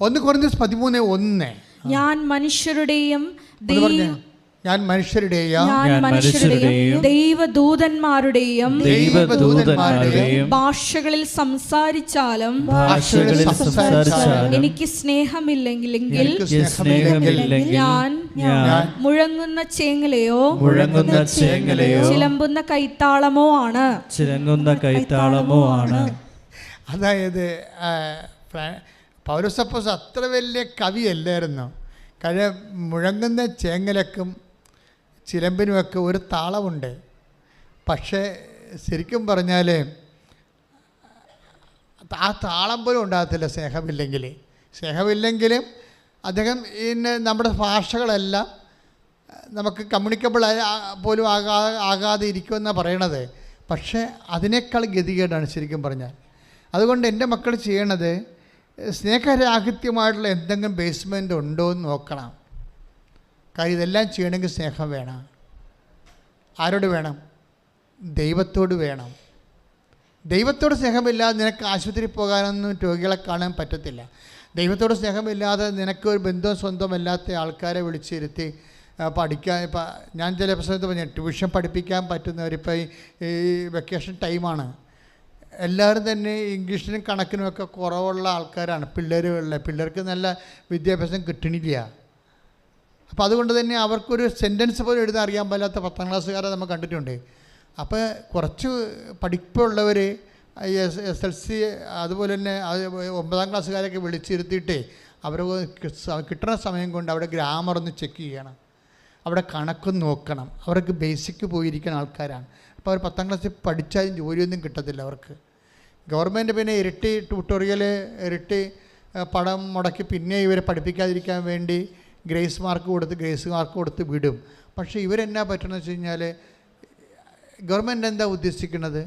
ഒന്ന് കുറഞ്ഞ പതിമൂന്ന് ഒന്ന്. ഞാൻ മനുഷ്യരുടെയും ഞാൻ മനുഷ്യരുടെയും ദൈവദൂതന്മാരുടെയും ദൈവദൂതന്മാരുടെയും ഭാഷകളിൽ സംസാരിച്ചാലും ഭാഷകളിൽ സംസാരിച്ചാലും എനിക്ക് സ്നേഹമില്ലെങ്കിലെങ്കിൽ സ്നേഹമില്ലെങ്കിൽ ഞാൻ ഞാൻ മുഴങ്ങുന്ന ചേങ്ങലയോ മുഴങ്ങുന്ന ചേങ്ങലയോ ചിലമ്പുന്ന കൈത്താളമോ ആണ്. ചിലങ്ങുന്ന കൈത്താളമോ ആണ്. അതായത് പൗരസപ്പോസ് അത്ര വലിയ കവിയല്ലായിരുന്നു കാര്യം മുഴങ്ങുന്ന ചേങ്ങലക്കും ചിലമ്പിനുമൊക്കെ ഒരു താളമുണ്ട്. പക്ഷേ ശരിക്കും പറഞ്ഞാൽ ആ താളം പോലും ഉണ്ടാകത്തില്ല സ്നേഹമില്ലെങ്കിൽ സ്നേഹമില്ലെങ്കിലും അദ്ദേഹം പിന്നെ നമ്മുടെ ഭാഷകളെല്ലാം നമുക്ക് കമ്മ്യൂണിക്കബിൾ പോലും ആകാ ആകാതെ ഇരിക്കുമെന്നാണ് പറയണത്. പക്ഷേ അതിനേക്കാൾ ഗതികേടാണ് ശരിക്കും പറഞ്ഞാൽ. അതുകൊണ്ട് എന്റെ മക്കൾ ചെയ്യണത് സ്നേഹരാഹിത്യമായിട്ടുള്ള എന്തെങ്കിലും ബേസ്മെന്റ് ഉണ്ടോ എന്ന് നോക്കണം. കാര്യം ഇതെല്ലാം ചെയ്യണമെങ്കിൽ സ്നേഹം വേണം. ആരോട് വേണം? ദൈവത്തോട് വേണം. ദൈവത്തോട് സ്നേഹമില്ലാതെ നിനക്ക് ആശുപത്രി പോകാനൊന്നും രോഗികളെ കാണാൻ പറ്റത്തില്ല. ദൈവത്തോട് സ്നേഹമില്ലാതെ നിനക്ക് ഒരു ബന്ധവും സ്വന്തമല്ലാത്ത ആൾക്കാരെ വിളിച്ചിരുത്തി പഠിക്കാൻ ഇപ്പം ഞാൻ ചില പ്രശ്നത്തിൽ പറഞ്ഞു ട്യൂഷൻ പഠിപ്പിക്കാൻ പറ്റുന്നവരിപ്പോൾ ഈ വെക്കേഷൻ ടൈമാണ് എല്ലാവരും തന്നെ ഇംഗ്ലീഷിനും കണക്കിനുമൊക്കെ കുറവുള്ള ആൾക്കാരാണ്. പിള്ളേരുകളിലെ പിള്ളേർക്ക് നല്ല വിദ്യാഭ്യാസം കിട്ടണില്ല. അപ്പോൾ അതുകൊണ്ട് തന്നെ അവർക്കൊരു സെന്റൻസ് പോലും എഴുതാൻ അറിയാൻ പാടില്ലാത്ത പത്താം ക്ലാസ്സുകാരെ നമ്മൾ കണ്ടിട്ടുണ്ട്. അപ്പോൾ കുറച്ച് പഠിപ്പുള്ളവർ എസ് എസ് എൽ സി അതുപോലെ തന്നെ ഒമ്പതാം ക്ലാസ്സുകാരൊക്കെ വിളിച്ചിരുത്തിയിട്ട് അവർ കിട്ടുന്ന സമയം കൊണ്ട് അവിടെ ഗ്രാമർ ഒന്ന് ചെക്ക് ചെയ്യണം. അവിടെ കണക്കും നോക്കണം. അവർക്ക് ബേസിക്ക് പോയിരിക്കുന്ന ആൾക്കാരാണ്. അപ്പോൾ അവർ പത്താം ക്ലാസ്സിൽ പഠിച്ചാലും ജോലിയൊന്നും കിട്ടത്തില്ല അവർക്ക്. ഗവൺമെന്റ് പിന്നെ ഇരട്ടി ട്യൂട്ടോറിയൽ ഇരട്ടി പടം മുടക്കി പിന്നെ ഇവരെ പഠിപ്പിക്കാതിരിക്കാൻ വേണ്ടി ഗ്രേസ് മാർക്ക് കൊടുത്ത് ഗ്രേസ് മാർക്ക് കൊടുത്ത് വിടും. പക്ഷേ ഇവരെന്നാ പറ്റണമെന്ന് വെച്ച് കഴിഞ്ഞാൽ ഗവൺമെന്റ് എന്താ ഉദ്ദേശിക്കുന്നത്?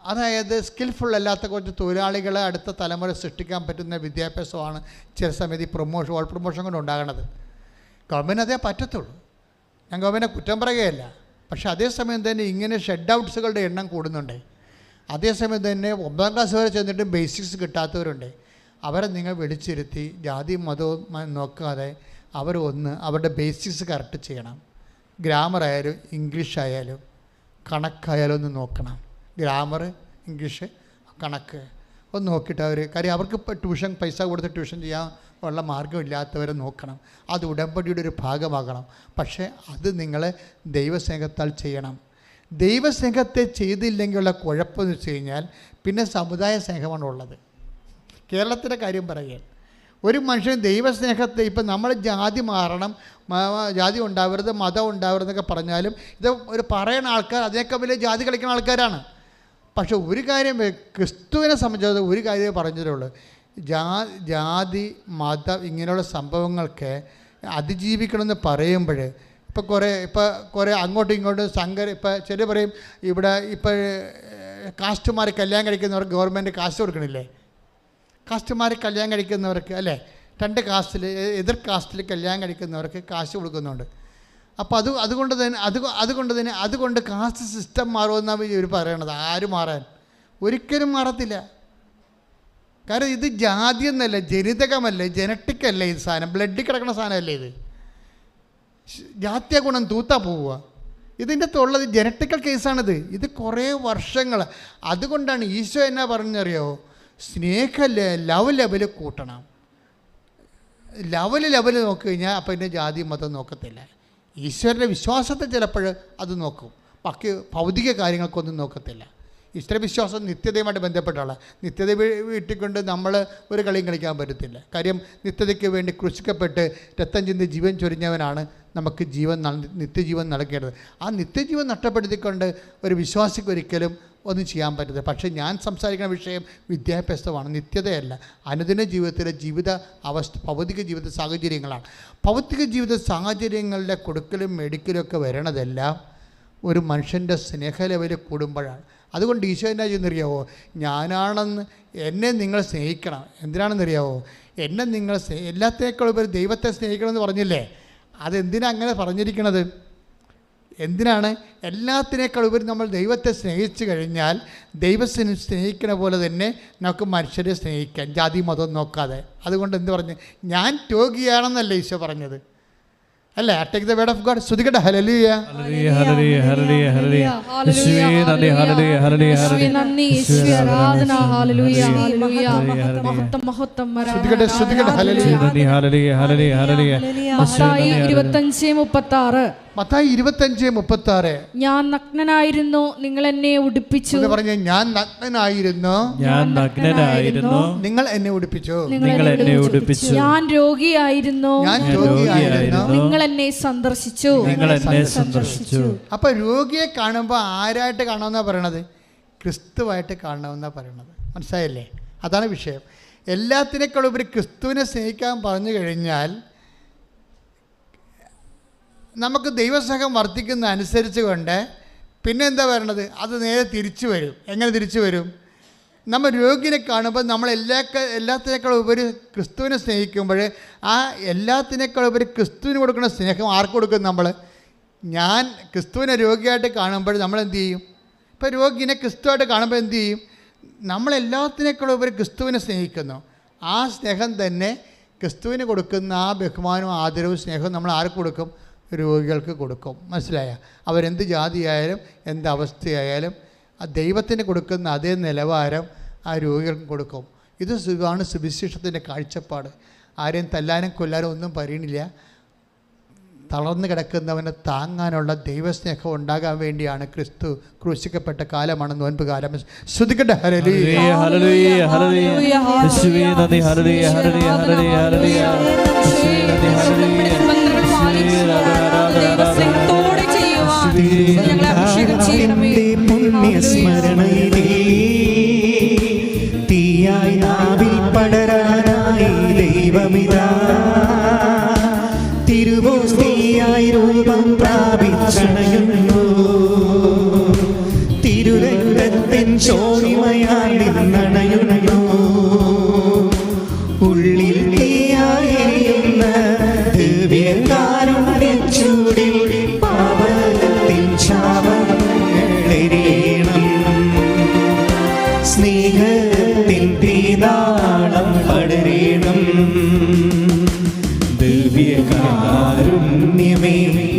അതായത് സ്കിൽഫുൾ അല്ലാത്ത കുറച്ച് തൊഴിലാളികളെ അടുത്ത തലമുറ സൃഷ്ടിക്കാൻ പറ്റുന്ന വിദ്യാഭ്യാസമാണ് ചില സമയത്ത് ഈ പ്രൊമോഷൻ ഓൾ പ്രൊമോഷൻ കൊണ്ട് ഉണ്ടാകുന്നത് ഗവൺമെന്റ് അതേ പറ്റത്തുള്ളൂ. ഞാൻ ഗവൺമെന്റ് കുറ്റം പറയുകയല്ല. പക്ഷേ അതേസമയം തന്നെ ഇങ്ങനെ ഷെഡ് ഔട്ട്സുകളുടെ എണ്ണം കൂടുന്നുണ്ട്. അതേസമയം തന്നെ ഒമ്പതാം ക്ലാസ് വരെ ചെന്നിട്ട് ബേസിക്സ് കിട്ടാത്തവരുണ്ട്. അവരെ നിങ്ങൾ വിളിച്ചിരുത്തി ജാതിയും മതവും നോക്കാതെ അവർ ഒന്ന് അവരുടെ ബേസിക്സ് കറക്റ്റ് ചെയ്യണം. ഗ്രാമർ ആയാലും ഇംഗ്ലീഷ് ആയാലും കണക്കായാലും ഒന്ന് നോക്കണം. ഗ്രാമർ ഇംഗ്ലീഷ് കണക്ക്. ഒന്ന് നോക്കിയിട്ട് അവർ കാര്യം അവർക്ക് ട്യൂഷൻ പൈസ കൊടുത്ത് ട്യൂഷൻ ചെയ്യാൻ ഉള്ള മാർഗമില്ലാത്തവരെ നോക്കണം. അത് ഉടമ്പടിയുടെ ഒരു ഭാഗമാകണം. പക്ഷേ അത് നിങ്ങൾ ദൈവസ്നേഹത്താൽ ചെയ്യണം. ദൈവസ്നേഹത്തെ ചെയ്തില്ലെങ്കിലുള്ള കുഴപ്പമെന്ന് വെച്ച് കഴിഞ്ഞാൽ പിന്നെ സമുദായ സ്നേഹമാണ് ഉള്ളത്. കേരളത്തിന്റെ കാര്യം പറയുക ഒരു മനുഷ്യൻ ദൈവസ്നേഹത്തെ ഇപ്പം നമ്മൾ ജാതി മാറണം ജാതി ഉണ്ടാവരുത് മതം ഉണ്ടാവരുതെന്നൊക്കെ പറഞ്ഞാലും ഇത് ഒരു പറയുന്ന ആൾക്കാർ അതിനേക്കാൾ വലിയ ജാതി കളിക്കുന്ന ആൾക്കാരാണ്. പക്ഷെ ഒരു കാര്യം ക്രിസ്തുവിനെ സംബന്ധിച്ചത് ഒരു കാര്യമേ പറഞ്ഞതേ ഉള്ളൂ. ജാ ജാതി മതം ഇങ്ങനെയുള്ള സംഭവങ്ങൾക്ക് അതിജീവിക്കണമെന്ന് പറയുമ്പോൾ ഇപ്പോൾ കുറേ ഇപ്പോൾ കുറേ അങ്ങോട്ടും ഇങ്ങോട്ടും സങ്കര ഇപ്പോൾ ചില പറയും ഇവിടെ ഇപ്പോൾ കാസ്റ്റുമാർ കല്യാണം കഴിക്കുന്നവർക്ക് ഗവൺമെന്റ് കാശ് കൊടുക്കണില്ലേ? കാസ്റ്റുമാർ കല്യാണം കഴിക്കുന്നവർക്ക് അല്ലേ? രണ്ട് കാസ്റ്റിൽ എതിർ കാസ്റ്റിൽ കല്യാണം കഴിക്കുന്നവർക്ക് കാശ് കൊടുക്കുന്നുണ്ട്. അപ്പോൾ അത് അതുകൊണ്ട് തന്നെ അത് അതുകൊണ്ട് തന്നെ അതുകൊണ്ട് കാസ്റ്റ് സിസ്റ്റം മാറുമെന്നാണ് ഇവർ പറയണത് ആര് മാറാൻ? ഒരിക്കലും മാറത്തില്ല. കാരണം ഇത് ജാതി എന്നല്ല ജനിതകമല്ലേ ജനറ്റിക് അല്ലേ ഇത് സാധനം ബ്ലഡിൽ കിടക്കുന്ന സാധനമല്ലേ ഇത്? ശ്- ജാത്യ ഗുണം തൂത്താ പോവുക. ഇതിന്റെ അകത്തുള്ളത് ജനറ്റിക്കൽ കേസാണിത് ഇത് കുറേ വർഷങ്ങൾ അതുകൊണ്ടാണ് ഈശോ എന്നാ പറഞ്ഞറിയോ? സ്നേഹ ലവ് ലെവൽ കൂട്ടണം. ലെവൽ ലെവൽ നോക്കി കഴിഞ്ഞാൽ അപ്പം എന്റെ ജാതി മതം നോക്കത്തില്ല. ഈശ്വരന്റെ വിശ്വാസത്തെ ചിലപ്പോൾ അത് നോക്കും. ബാക്കി ഭൗതിക കാര്യങ്ങൾക്കൊന്നും നോക്കത്തില്ല. ഈശ്വര വിശ്വാസം നിത്യതയുമായിട്ട് ബന്ധപ്പെട്ടുള്ള നിത്യത വീട്ടിക്കൊണ്ട് നമ്മൾ ഒരു കളിയും കളിക്കാൻ പറ്റത്തില്ല. കാര്യം നിത്യതയ്ക്ക് വേണ്ടി കൃഷിക്കപ്പെട്ട് രക്തം ചിന്തി ജീവൻ ചൊരിഞ്ഞവനാണ് നമുക്ക് ജീവൻ നിത്യജീവൻ നൽകേണ്ടത്. ആ നിത്യജീവൻ നഷ്ടപ്പെടുത്തിക്കൊണ്ട് ഒരു വിശ്വാസിക്ക് ഒരിക്കലും ഒന്നും ചെയ്യാൻ പറ്റത്തില്ല. പക്ഷേ ഞാൻ സംസാരിക്കുന്ന വിഷയം വിദ്യാഭ്യാസമാണ് നിത്യതയല്ല. അനുദിന ജീവിതത്തിലെ ജീവിത അവസ്ഥ ഭൗതിക ജീവിത സാഹചര്യങ്ങളാണ്. ഭൗതിക ജീവിത സാഹചര്യങ്ങളുടെ കൊടുക്കലും മേടിക്കലും ഒക്കെ വരണതെല്ലാം ഒരു മനുഷ്യന്റെ സ്നേഹ ലെവൽ കൂടുമ്പോഴാണ്. അതുകൊണ്ട് ഈശോ എന്നാ ചെയ്യുന്നറിയാവോ? ഞാനാണെന്ന് എന്നെ നിങ്ങൾ സ്നേഹിക്കണം. എന്തിനാണെന്നറിയാവോ? എന്നെ നിങ്ങൾ സ്നേ എല്ലാത്തേക്കാളും ഉപരി ദൈവത്തെ സ്നേഹിക്കണമെന്ന് പറഞ്ഞില്ലേ? അതെന്തിനാ അങ്ങനെ പറഞ്ഞിരിക്കുന്നത് എന്തിനാണ്? എല്ലാത്തിനേക്കാൾ ഉപരി നമ്മൾ ദൈവത്തെ സ്നേഹിച്ചു കഴിഞ്ഞാൽ ദൈവത്തിന് സ്നേഹിക്കുന്ന പോലെ തന്നെ നമുക്ക് മനുഷ്യരെ സ്നേഹിക്കാം. ജാതി മതം നോക്കാതെ. അതുകൊണ്ട് എന്ത് പറഞ്ഞു? ഞാൻ രോഗിയാണെന്നല്ല ഈശോ പറഞ്ഞത്. അല്ലേ? Take the word of God സ്തുതിക്കട്ടെ ഹല്ലേലൂയ ഹല്ലേലൂയ ഹല്ലേലൂയ ഹല്ലേലൂയ യേശുവേ നന്ദി ഹല്ലേലൂയ ഹല്ലേലൂയ യേശുവേ നന്ദി യേശുവേ ആരാധന ഹല്ലേലൂയ ഹല്ലേലൂയ മഹത്വം മഹത്വം സ്തുതിക്കട്ടെ സ്തുതിക്കട്ടെ ഹല്ലേലൂയ. നന്ദി ഹല്ലേലൂയ ഹല്ലേലൂയ. ഹല്ലേലൂയ മത്തായി 25 36 മത്തായി ഇരുപത്തഞ്ച് മുപ്പത്തി ആറ് ഞാൻ നഗ്നനായിരുന്നു നിങ്ങൾ എന്നെ ഉടുപ്പിച്ചു. എന്ന് പറഞ്ഞ് ഞാൻ നഗ്നനായിരുന്നു. ഞാൻ നഗ്നനായിരുന്നു. നിങ്ങൾ എന്നെ ഉടുപ്പിച്ചു. നിങ്ങൾ എന്നെ ഉടുപ്പിച്ചു. ഞാൻ രോഗിയായിരുന്നു. ഞാൻ രോഗിയായിരുന്നു. നിങ്ങൾ എന്നെ സന്ദർശിച്ചു. നിങ്ങൾ എന്നെ സന്ദർശിച്ചു. അപ്പൊ രോഗിയെ കാണുമ്പോൾ ആരായിട്ട് കാണണമെന്നാ പറയണത്? ക്രിസ്തുവായിട്ട് കാണണമെന്നാ പറയണത്. മനസ്സിലായില്ലേ? അതാണ് വിഷയം. എല്ലാത്തിനേക്കാളും ഉപരി ക്രിസ്തുവിനെ സ്നേഹിക്കാൻ പറഞ്ഞു കഴിഞ്ഞാൽ നമുക്ക് ദൈവസ്നേഹം വർദ്ധിക്കുന്ന അനുസരിച്ച് കൊണ്ട് പിന്നെ എന്താ പറയണത്? അത് നേരെ തിരിച്ചു വരും. എങ്ങനെ തിരിച്ചു വരും? നമ്മൾ രോഗിനെ കാണുമ്പോൾ നമ്മൾ എല്ലാ എല്ലാത്തിനേക്കാളും ഉപരി ക്രിസ്തുവിനെ സ്നേഹിക്കുമ്പോൾ ആ എല്ലാത്തിനേക്കാളും ഉപരി ക്രിസ്തുവിന് കൊടുക്കുന്ന സ്നേഹം ആർക്ക് കൊടുക്കും നമ്മൾ? ഞാൻ ക്രിസ്തുവിനെ രോഗിയായിട്ട് കാണുമ്പോൾ നമ്മൾ എന്ത് ചെയ്യും? ഇപ്പോൾ രോഗിനെ ക്രിസ്തുവായിട്ട് കാണുമ്പോൾ എന്ത് ചെയ്യും? നമ്മൾ എല്ലാത്തിനേക്കാളും ഉപരി ക്രിസ്തുവിനെ സ്നേഹിക്കുന്നു. ആ സ്നേഹം തന്നെ ക്രിസ്തുവിന് കൊടുക്കുന്ന ആ ബഹുമാനവും ആദരവും സ്നേഹവും നമ്മൾ ആർക്ക് കൊടുക്കും? രോഗികൾക്ക് കൊടുക്കും. മനസ്സിലായ? അവരെന്ത് ജാതിയായാലും എന്ത് അവസ്ഥയായാലും ആ ദൈവത്തിന് കൊടുക്കുന്ന അതേ നിലവാരം ആ രോഗികൾക്കും കൊടുക്കും. ഇത് സുഖമാണ് സുവിശേഷത്തിന്റെ കാഴ്ചപ്പാട്. ആരെയും തല്ലാനും കൊല്ലാനും ഒന്നും പറയണില്ല. തളർന്നു കിടക്കുന്നവനെ താങ്ങാനുള്ള ദൈവസ്നേഹം ഉണ്ടാകാൻ വേണ്ടിയാണ് ക്രിസ്തു ക്രൂശിക്കപ്പെട്ട കാലമാണ് നോൻപ് കാലം. ശ്രുതിക്കട്ടെ ഹരലി ദൈവസ്നേഹത്തോടെ പടരാനായി ദൈവമിതാ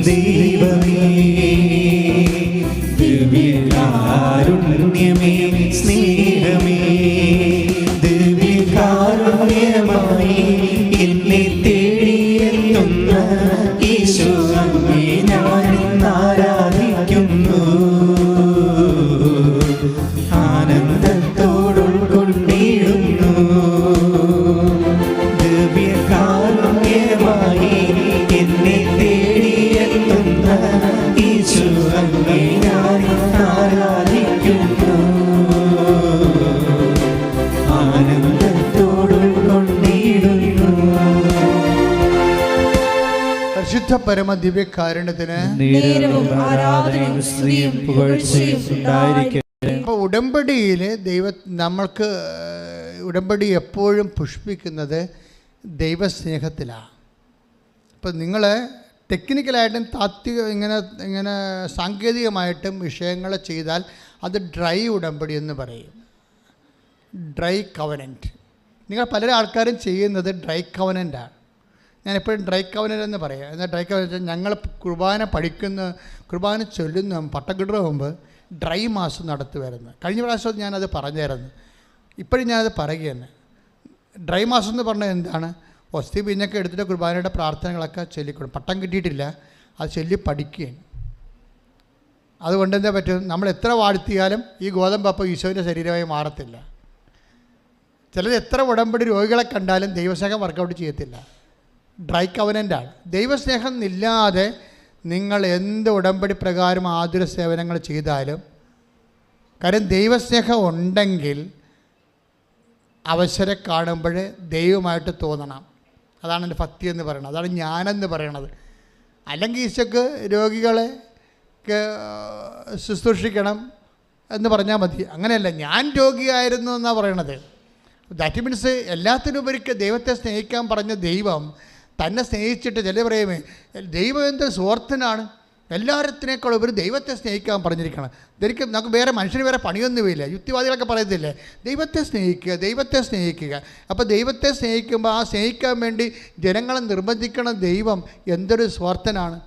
ദൈവമേ. പരിശുദ്ധ പരമ ദിവ്യകാരുണ്യത്തിന് നേരവും ആരാധനയും സ്തുതിയും പുകഴ്ചയും ഉണ്ടായിരിക്കട്ടെ. അപ്പോൾ ഉടമ്പടിയിൽ ദൈവ നമ്മൾക്ക് ഉടമ്പടി എപ്പോഴും പുഷ്പിക്കുന്നത് ദൈവസ്നേഹത്തിലാണ് ഇപ്പം നിങ്ങൾ ടെക്നിക്കലായിട്ടും താത്വിക ഇങ്ങനെ ഇങ്ങനെ സാങ്കേതികമായിട്ടും വിഷയങ്ങൾ ചെയ്താൽ അത് ഡ്രൈ ഉടമ്പടി എന്ന് പറയും. ഡ്രൈ കവനന്റ് നിങ്ങൾ പല ആൾക്കാരും ചെയ്യുന്നത് ഡ്രൈ കവനന്റാണ് ഞാൻ എപ്പോഴും ഡ്രൈ കവനർ എന്ന് പറയാം. എന്നാൽ ഡ്രൈ കവനന്റ് ഞങ്ങൾ കുർബാന പഠിക്കുന്ന കുർബാന ചൊല്ലുന്ന പട്ടക്കിടുന്ന മുമ്പ് ഡ്രൈ മാസം നടത്തുമായിരുന്നു. കഴിഞ്ഞ പ്രാവശ്യം ഞാനത് പറഞ്ഞായിരുന്നു. ഇപ്പോഴും ഞാനത് തന്നെ. ഡ്രൈ മാസം എന്ന് പറഞ്ഞാൽ എന്താണ്? ഒസ്തി പിന്നൊക്കെ എടുത്തിട്ട് കുർബാനയുടെ പ്രാർത്ഥനകളൊക്കെ ചൊല്ലിക്കൊടുക്കും പട്ടം കിട്ടിയിട്ടില്ല. അത് ചൊല്ലി പഠിക്കുകയാണ്. അതുകൊണ്ട് എന്താ പറ്റും? നമ്മൾ എത്ര വാഴ്ത്തിയാലും ഈ ഗോതമ്പ് അപ്പം ഈശോന്റെ ശരീരമായി മാറത്തില്ല. ചിലർ എത്ര ഉടമ്പടി രോഗികളെ കണ്ടാലും ദൈവസ്നേഹം വർക്കൗട്ട് ചെയ്യത്തില്ല. ഡ്രൈ കവനന്റാണ് ദൈവസ്നേഹം ഇല്ലാതെ നിങ്ങൾ എന്ത് ഉടമ്പടി പ്രകാരം ആതുര സേവനങ്ങൾ ചെയ്താലും കാര്യം ദൈവസ്നേഹം ഉണ്ടെങ്കിൽ അവസരം കാണുമ്പോൾ ദൈവമായിട്ട് തോന്നണം. അതാണ് എന്റെ ഭക്തി എന്ന് പറയുന്നത്. അതാണ് ഞാനെന്ന് പറയണത് അല്ലെങ്കിൽ ഈശോക്ക് രോഗികളെ ക്ക് ശുശ്രൂഷിക്കണം എന്ന് പറഞ്ഞാൽ മതി. അങ്ങനെയല്ല ഞാൻ രോഗിയായിരുന്നു എന്നാണ് പറയണത്. ദാറ്റ് മീൻസ് എല്ലാത്തിനുപരിക്ക് ദൈവത്തെ സ്നേഹിക്കാൻ പറഞ്ഞ ദൈവം തന്നെ സ്നേഹിച്ചിട്ട് ചില പറയുമേ ദൈവം എന്ത് സുഹൃത്തിനാണ് എല്ലാവരത്തിനേക്കാളും ഉപരി ദൈവത്തെ സ്നേഹിക്കാൻ പറഞ്ഞിരിക്കണം. ഇതൊരിക്കലും നമുക്ക് വേറെ മനുഷ്യന് വേറെ പണിയൊന്നുമില്ല യുക്തിവാദികളൊക്കെ പറയത്തില്ലേ? ദൈവത്തെ സ്നേഹിക്കുക ദൈവത്തെ സ്നേഹിക്കുക. അപ്പോൾ ദൈവത്തെ സ്നേഹിക്കുമ്പോൾ ആ സ്നേഹിക്കാൻ വേണ്ടി ജനങ്ങളെ നിർബന്ധിക്കണം ദൈവം എന്തൊരു സ്വാർത്ഥനാണ്.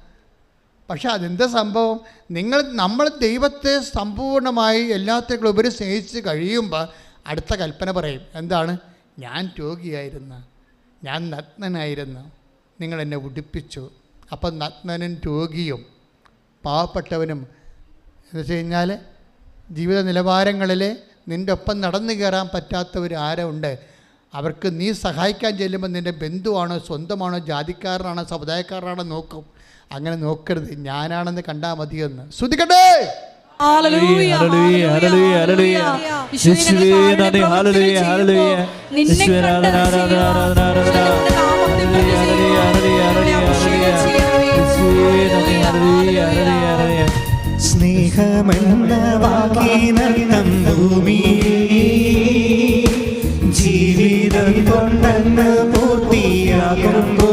പക്ഷെ അതെന്താ സംഭവം? നിങ്ങൾ നമ്മൾ ദൈവത്തെ സമ്പൂർണമായി എല്ലാത്തിനും ഉപരി സ്നേഹിച്ച് കഴിയുമ്പോൾ അടുത്ത കൽപ്പന പറയും എന്താണ്? ഞാൻ രോഗിയായിരുന്നു. ഞാൻ നഗ്നനായിരുന്നു. നിങ്ങൾ എന്നെ ഉടുപ്പിച്ചു. അപ്പം നഗ്നനും രോഗിയും പാവപ്പെട്ടവനും എന്ന് വെച്ച് കഴിഞ്ഞാൽ ജീവിത നിലവാരങ്ങളിൽ നിന്റെ ഒപ്പം നടന്നു കയറാൻ പറ്റാത്തവർ ആരുണ്ട് അവർക്ക് നീ സഹായിക്കാൻ ചെല്ലുമ്പോൾ നിന്റെ ബന്ധുവാണോ സ്വന്തമാണോ ജാതിക്കാരനാണോ സമുദായക്കാരനാണോ നോക്കും. അങ്ങനെ നോക്കരുത്. ഞാനാണെന്ന് കണ്ടാൽ മതിയെന്ന്. ശ്രുതിക്കട്ടെ? സ്നേഹമെന്ന വാക്കിനർത്ഥം ഭൂമി ജീവിതം കൊണ്ടെന്ന് പൂർത്തിയാകുമ്പോൾ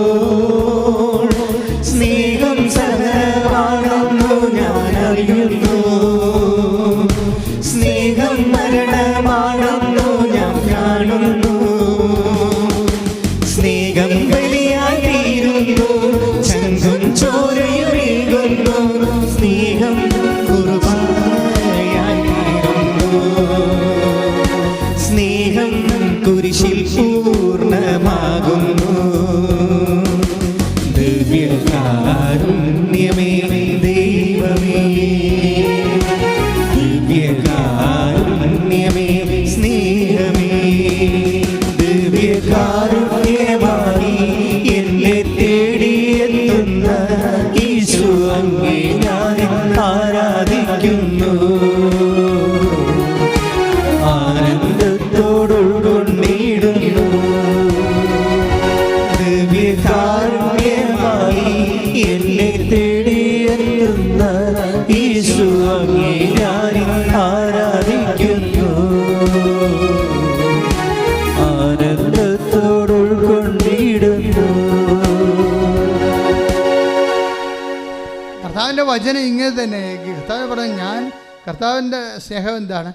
കർത്താവിന്റെ വചനം ഇങ്ങനെ തന്നെ. കർത്താവ് പറഞ്ഞു ഞാൻ കർത്താവിന്റെ സ്നേഹം എന്താണ്?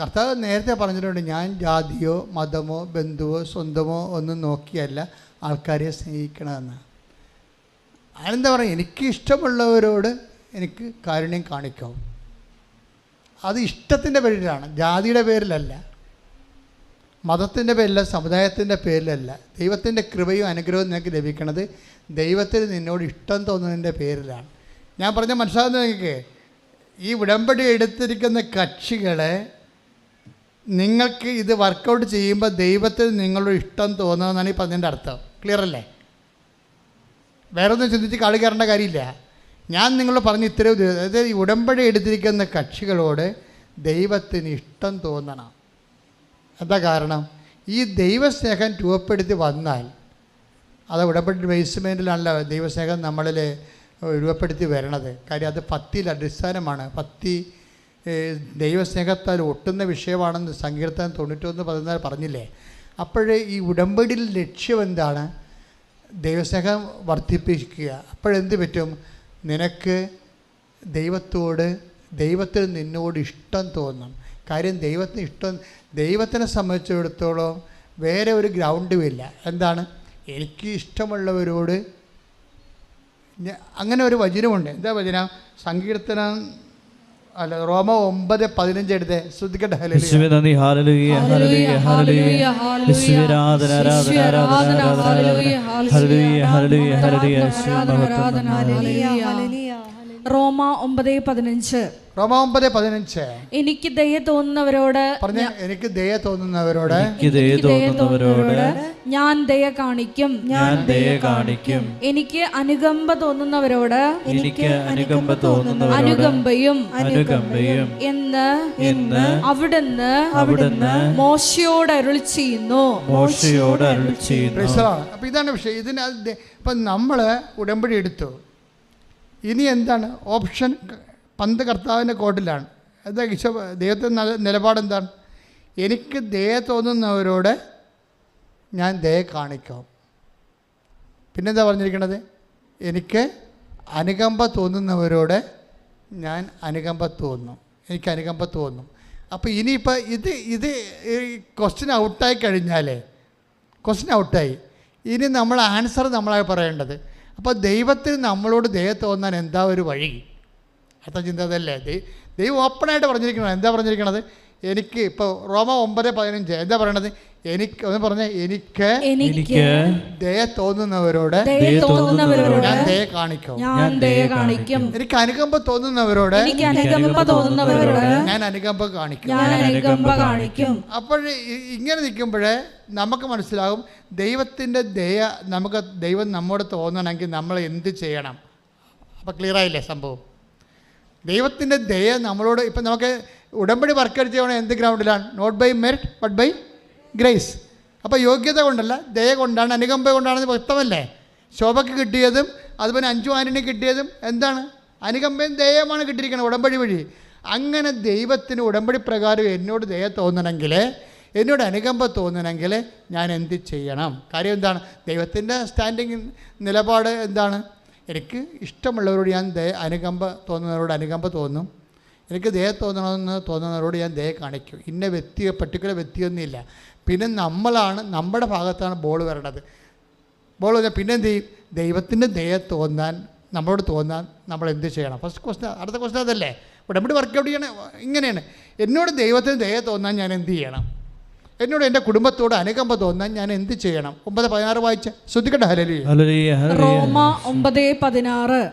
കർത്താവ് നേരത്തെ പറഞ്ഞിട്ടുണ്ട് ഞാൻ ജാതിയോ മതമോ ബന്ധുവോ സ്വന്തമോ ഒന്നും നോക്കിയല്ല ആൾക്കാരെ സ്നേഹിക്കണമെന്ന്. അതെന്താ പറയുക എനിക്ക് ഇഷ്ടമുള്ളവരോട് എനിക്ക് കാരുണ്യം കാണിക്കാം. അത് ഇഷ്ടത്തിന്റെ പേരിലാണ് ജാതിയുടെ പേരിലല്ല. മതത്തിന്റെ പേരിലല്ല സമുദായത്തിന്റെ പേരിലല്ല. ദൈവത്തിന്റെ കൃപയും അനുഗ്രഹവും നിനക്ക് ലഭിക്കുന്നത് ദൈവത്തിന് നിന്നോട് ഇഷ്ടം തോന്നുന്നതിന്റെ പേരിലാണ്. ഞാൻ പറഞ്ഞ മനസ്സിലാകുന്ന നിങ്ങൾക്ക്? ഈ ഉടമ്പടി എടുത്തിരിക്കുന്ന കക്ഷികളെ നിങ്ങൾക്ക് ഇത് വർക്കൗട്ട് ചെയ്യുമ്പോൾ ദൈവത്തിന് നിങ്ങളുടെ ഇഷ്ടം തോന്നുന്നതെന്നാണ് ഈ പറഞ്ഞതിന്റെ അർത്ഥം. ക്ലിയർ അല്ലേ? വേറെ ഒന്നും ചിന്തിച്ച് കളി കയറേണ്ട കാര്യമില്ല. ഞാൻ നിങ്ങളോട് പറഞ്ഞ ഇത്രയും ഇത് അതായത് ഈ ഉടമ്പടി എടുത്തിരിക്കുന്ന കക്ഷികളോട് ദൈവത്തിന് ഇഷ്ടം തോന്നണം. എന്താ കാരണം? ഈ ദൈവസ്നേഹം രൂപപ്പെടുത്തി വന്നാൽ അത് ഉടമ്പടി ബേസ്മെന്റിലാണല്ലോ ദൈവസ്നേഹം നമ്മളിൽ രൂപപ്പെടുത്തി വരണത്. കാര്യം അത് പത്തിയിൽ അടിസ്ഥാനമാണ്. ഏഹ്, ദൈവസ്നേഹത്താൽ ഒട്ടുന്ന വിഷയമാണെന്ന് സങ്കീർത്തനം തൊണ്ണൂറ്റൊന്ന് പതിനാല് പറഞ്ഞില്ലേ? അപ്പോഴേ ഈ ഉടമ്പടിയിൽ ലക്ഷ്യം എന്താണ്? ദൈവസ്നേഹം വർദ്ധിപ്പിക്കുക. അപ്പോഴെന്ത് പറ്റും? നിനക്ക് ദൈവത്തോട് ദൈവത്തിൽ നിന്നോട് ഇഷ്ടം തോന്നും. കാര്യം ദൈവത്തിന് ഇഷ്ടം ദൈവത്തിനെ സംബന്ധിച്ചിടത്തോളം വേറെ ഒരു ഗ്രൗണ്ടും ഇല്ല. എന്താണ്? എനിക്ക് ഇഷ്ടമുള്ളവരോട് അങ്ങനെ ഒരു വചനമുണ്ട്. എന്താ വചനം? സങ്കീർത്തനം അല്ല റോമ ഒമ്പത് പതിനഞ്ച് എടുത്ത്. ശ്രദ്ധിക്കട്ടെ. ഹല്ലേലൂയ. യേശുവേ ഹല്ലേലൂയ ഹല്ലേലൂയ ഹല്ലേലൂയ യേശുവേ ആരാധന ആരാധന ആരാധന ആരാധന ഹല്ലേലൂയ ഹല്ലേലൂയ ഹല്ലേലൂയ യേശുവേ റോമ ഒമ്പത് പതിനഞ്ച്. പതിനഞ്ച്. എനിക്ക് ദയ തോന്നുന്നവരോട് പറഞ്ഞ എനിക്ക് ദയ തോന്നുന്നവരോട് എനിക്ക് ദയ തോന്നുന്നവരോട് ഞാൻ ദയ കാണിക്കും. ഞാൻ ദയ കാണിക്കും. എനിക്ക് അനുകമ്പ തോന്നുന്നവരോട് എനിക്ക് അനുകമ്പ തോന്നുന്നവരോട് അനുകമ്പയും അനുകമ്പയും എന്ന് എന്ന് അവിടുന്ന് അവിടുന്ന് മോശയോട് അരുളി ചെയ്യുന്നു. മോശയോട് അരുളി ചെയ്യുന്നു. അപ്പൊ ഇതാണ് പക്ഷേ ഇതിന് ഇപ്പൊ നമ്മൾ നമ്മൾ ഉടമ്പടി എടുത്തു. ഇനി എന്താണ്? ഓപ്ഷൻ പന്ത് കർത്താവിന്റെ കോട്ടിലാണ്. എന്താ ഈശോ ദൈവത്തിന്റെ നില നിലപാട് എന്താണ്? എനിക്ക് ദയ തോന്നുന്നവരോട് ഞാൻ ദയ കാണിക്കാം. പിന്നെന്താ പറഞ്ഞിരിക്കണത്? എനിക്ക് അനുകമ്പ തോന്നുന്നവരോട് ഞാൻ അനുകമ്പ തോന്നും. എനിക്ക് അനുകമ്പ തോന്നും. അപ്പോൾ ഇനിയിപ്പോൾ ഇത് ഇത് ക്വസ്റ്റ്യൻ ഔട്ടായി കഴിഞ്ഞാലേ ക്വസ്റ്റ്യൻ ഔട്ടായി ഇനി നമ്മൾ ആൻസർ നമ്മളായി പറയേണ്ടത്. അപ്പോൾ ദൈവത്തിന് നമ്മളോട് ദയ തോന്നാൻ എന്താ ഒരു വഴി? അടുത്ത ചിന്ത അതല്ലേ? ദൈ- ദൈവം ഓപ്പണായിട്ട് പറഞ്ഞിരിക്കണം? എന്താ പറഞ്ഞിരിക്കണത്? എനിക്ക് ഇപ്പോൾ റോമ ഒമ്പത് പതിനഞ്ച്. എന്താ പറയണത്? എനിക്ക് ഒന്ന് പറഞ്ഞ എനിക്ക് എനിക്ക് ദയ തോന്നുന്നവരോട് ദയ തോന്നുന്നവരോട് ഞാൻ ദയ കാണിക്കും. ഞാൻ ദയ കാണിക്കും. എനിക്ക് അനുകമ്പ തോന്നുന്നവരോട് എനിക്ക് അനുകമ്പ തോന്നുന്നവരോട് ഞാൻ അനുകമ്പ കാണിക്കും. ഞാൻ അനുകമ്പ കാണിക്കും. അപ്പോൾ ഇങ്ങനെ നിൽക്കുമ്പോഴേ നമുക്ക് മനസ്സിലാകും ദൈവത്തിന്റെ ദയ നമുക്ക് ദൈവം നമ്മോട് തോന്നണമെങ്കിൽ നമ്മൾ എന്ത് ചെയ്യണം? അപ്പോൾ ക്ലിയർ ആയില്ലേ സംഭവം? ദൈവത്തിന്റെ ദയ നമ്മളോട് ഇപ്പം നമുക്ക് ഉടമ്പടി വർക്കടിച്ച് ചെയ്യണം എന്ത് ഗ്രൗണ്ടിലാണ് not by merit but by grace അപ്പോൾ യോഗ്യത കൊണ്ടല്ല ദയ കൊണ്ടാണ് അനുകമ്പ കൊണ്ടാണെന്ന് വ്യക്തമല്ലേ? ശോഭയ്ക്ക് കിട്ടിയതും അതുപോലെ അഞ്ചു ആനിന് കിട്ടിയതും എന്താണ്? അനുകമ്പയും ദയമാണ് കിട്ടിയിരിക്കുന്നത് ഉടമ്പടി വഴി. അങ്ങനെ ദൈവത്തിന് ഉടമ്പടി പ്രകാരം എന്നോട് ദയ തോന്നണമെങ്കിൽ എന്നോട് അനുകമ്പ തോന്നണമെങ്കിൽ ഞാൻ എന്ത് ചെയ്യണം? കാര്യം എന്താണ്? ദൈവത്തിന്റെ സ്റ്റാൻഡിങ് നിലപാട് എന്താണ്? എനിക്ക് ഇഷ്ടമുള്ളവരോട് ഞാൻ ദയ അനുകമ്പ തോന്നുന്നവരോട് അനുകമ്പ തോന്നും എനിക്ക് ദയ തോന്നണമെന്ന് തോന്നുന്നവരോട് ഞാൻ ദയ കാണിക്കും. ഇന്ന വ്യക്തി പർട്ടിക്കുലർ വ്യക്തിയൊന്നുമില്ല. പിന്നെ നമ്മളാണ് നമ്മുടെ ഭാഗത്താണ് ബോൾ വരേണ്ടത്. ബോൾ വന്നാൽ പിന്നെ എന്ത് ചെയ്യും? ദൈവത്തിന്റെ ദയ തോന്നാൻ നമ്മളോട് തോന്നാൻ നമ്മൾ എന്ത് ചെയ്യണം? ഫസ്റ്റ് ക്വസ്റ്റൻ അടുത്ത ക്വസ്റ്റൻ അതല്ലേ? ഉടമ്പടി വർക്കൗട്ട് ചെയ്യണേ ഇങ്ങനെയാണ്. എന്നോട് ദൈവത്തിന് ദയ തോന്നാൻ ഞാൻ എന്ത് ചെയ്യണം? എന്നോട് എന്റെ കുടുംബത്തോട് അനുകമ്പ തോന്നാൻ ഞാൻ എന്ത് ചെയ്യണം? ഒമ്പത് പതിനാറ് വായിച്ച ശ്രദ്ധിക്കട്ടെ? ഹലലി ഹല്ലേലൂയ ഹല്ലേലൂയ. റോമ ഒമ്പത് പതിനാറ്.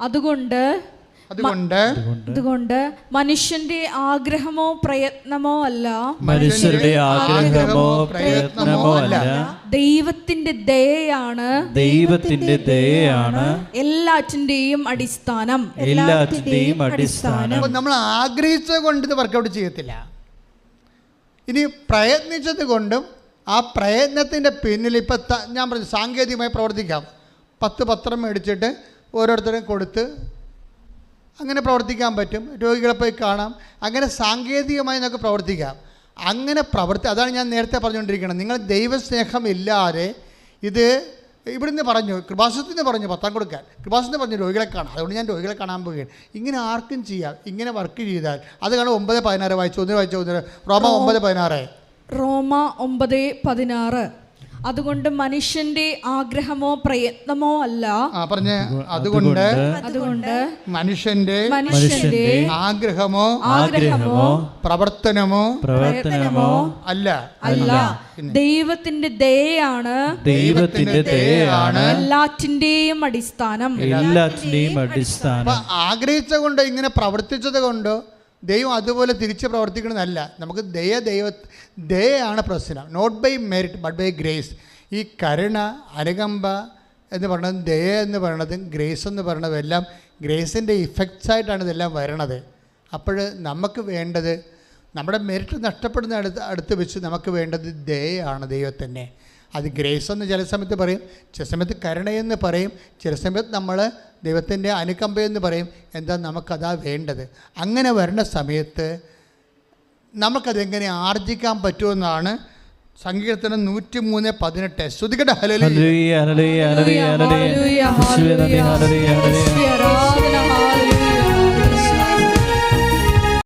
അതുകൊണ്ട് അതുകൊണ്ട് അതുകൊണ്ട് മനുഷ്യന്റെ ആഗ്രഹമോ പ്രയത്നമോ അല്ല. മനുഷ്യരുടെ ആഗ്രഹമോ പ്രയത്നമോ അല്ല. ദൈവത്തിന്റെ ദയയാണ് ദൈവത്തിന്റെ ദയയാണ് എല്ലാറ്റിന്റെയും അടിസ്ഥാനം. എല്ലാറ്റിന്റെയും അടിസ്ഥാനം. നമ്മൾ ആഗ്രഹിച്ചത് കൊണ്ട് ഇത് വർക്കൗട്ട് ചെയ്യത്തില്ല. ഇനി പ്രയത്നിച്ചത് കൊണ്ടും ആ പ്രയത്നത്തിന്റെ പിന്നിൽ ഇപ്പം ഞാൻ പറഞ്ഞു സാങ്കേതികമായി പ്രവർത്തിക്കാം. പത്ത് പത്രം മേടിച്ചിട്ട് ഓരോരുത്തരും കൊടുത്ത് അങ്ങനെ പ്രവർത്തിക്കാൻ പറ്റും. രോഗികളെ പോയി കാണാം. അങ്ങനെ സാങ്കേതികമായി നമുക്ക് പ്രവർത്തിക്കാം. അങ്ങനെ പ്രവർത്തി അതാണ് ഞാൻ നേരത്തെ പറഞ്ഞുകൊണ്ടിരിക്കുന്നത്. നിങ്ങൾ ദൈവസ്നേഹം ഇല്ലാതെ ഇത് ഇവിടുന്ന് പറഞ്ഞു കൃപാസത്തിന് പറഞ്ഞു പത്താം കൊടുക്കാൻ. കൃപാസത്തിന് പറഞ്ഞു രോഗികളെ കാണാം അതുകൊണ്ട് ഞാൻ രോഗികളെ കാണാൻ പോവുകയാണ്. ഇങ്ങനെ ആർക്കും ചെയ്യാം. ഇങ്ങനെ വർക്ക് ചെയ്താൽ. അത് കാണാൻ ഒമ്പത് പതിനാറ് വായിച്ചു. ഒന്ന് വായിച്ചു ഒന്ന് റോമ ഒമ്പത് പതിനാറ്. റോമ ഒമ്പത് പതിനാറ്. അതുകൊണ്ട് മനുഷ്യന്റെ ആഗ്രഹമോ പ്രയത്നമോ അല്ല. പറഞ്ഞ പറഞ്ഞ്. അതുകൊണ്ട് അതുകൊണ്ട് മനുഷ്യന്റെ മനുഷ്യന്റെ ആഗ്രഹമോ ആഗ്രഹമോ പ്രവർത്തനമോ പ്രവർത്തനമോ അല്ല. അല്ല. ദൈവത്തിന്റെ ദയാണ് ദൈവത്തിന്റെ ദയാണ് എല്ലാറ്റിന്റെയും അടിസ്ഥാനം. എല്ലാറ്റിന്റെയും അടിസ്ഥാനം. ആഗ്രഹിച്ചത് കൊണ്ട് ഇങ്ങനെ പ്രവർത്തിച്ചത് കൊണ്ടോ ദൈവം അതുപോലെ തിരിച്ച് പ്രവർത്തിക്കണമെന്നല്ല നമുക്ക് ദയ ദൈവ ദയാണ് പ്രശ്നം. Not by merit but by grace ഈ കരുണ അനുകമ്പ എന്ന് പറയുന്നത് ദയ എന്ന് പറയണതും ഗ്രേസ് എന്ന് പറയണതും എല്ലാം ഗ്രേസിന്റെ ഇഫക്ട്സ് ആയിട്ടാണ് ഇതെല്ലാം വരണത്. അപ്പോൾ നമുക്ക് വേണ്ടത് നമ്മുടെ മെറിറ്റ് നഷ്ടപ്പെടുന്ന അടുത്ത് അടുത്ത് വെച്ച് നമുക്ക് വേണ്ടത് ദയയാണ് ദൈവത്തിന്റെ. അത് ഗ്രേസ് എന്ന് ചില സമയത്ത് പറയും ചില സമയത്ത് കരുണയെന്ന് പറയും ചില സമയത്ത് നമ്മൾ ദൈവത്തിന്റെ അനുകമ്പയെന്ന് പറയും എന്താ നമുക്കതാ വേണ്ടത്? അങ്ങനെ വരുന്ന സമയത്ത് നമുക്കതെങ്ങനെ ആർജിക്കാൻ പറ്റുമെന്നാണ് സങ്കീർത്തനം നൂറ്റി മൂന്ന് പതിനെട്ട് ശ്രുതികട ഹലോ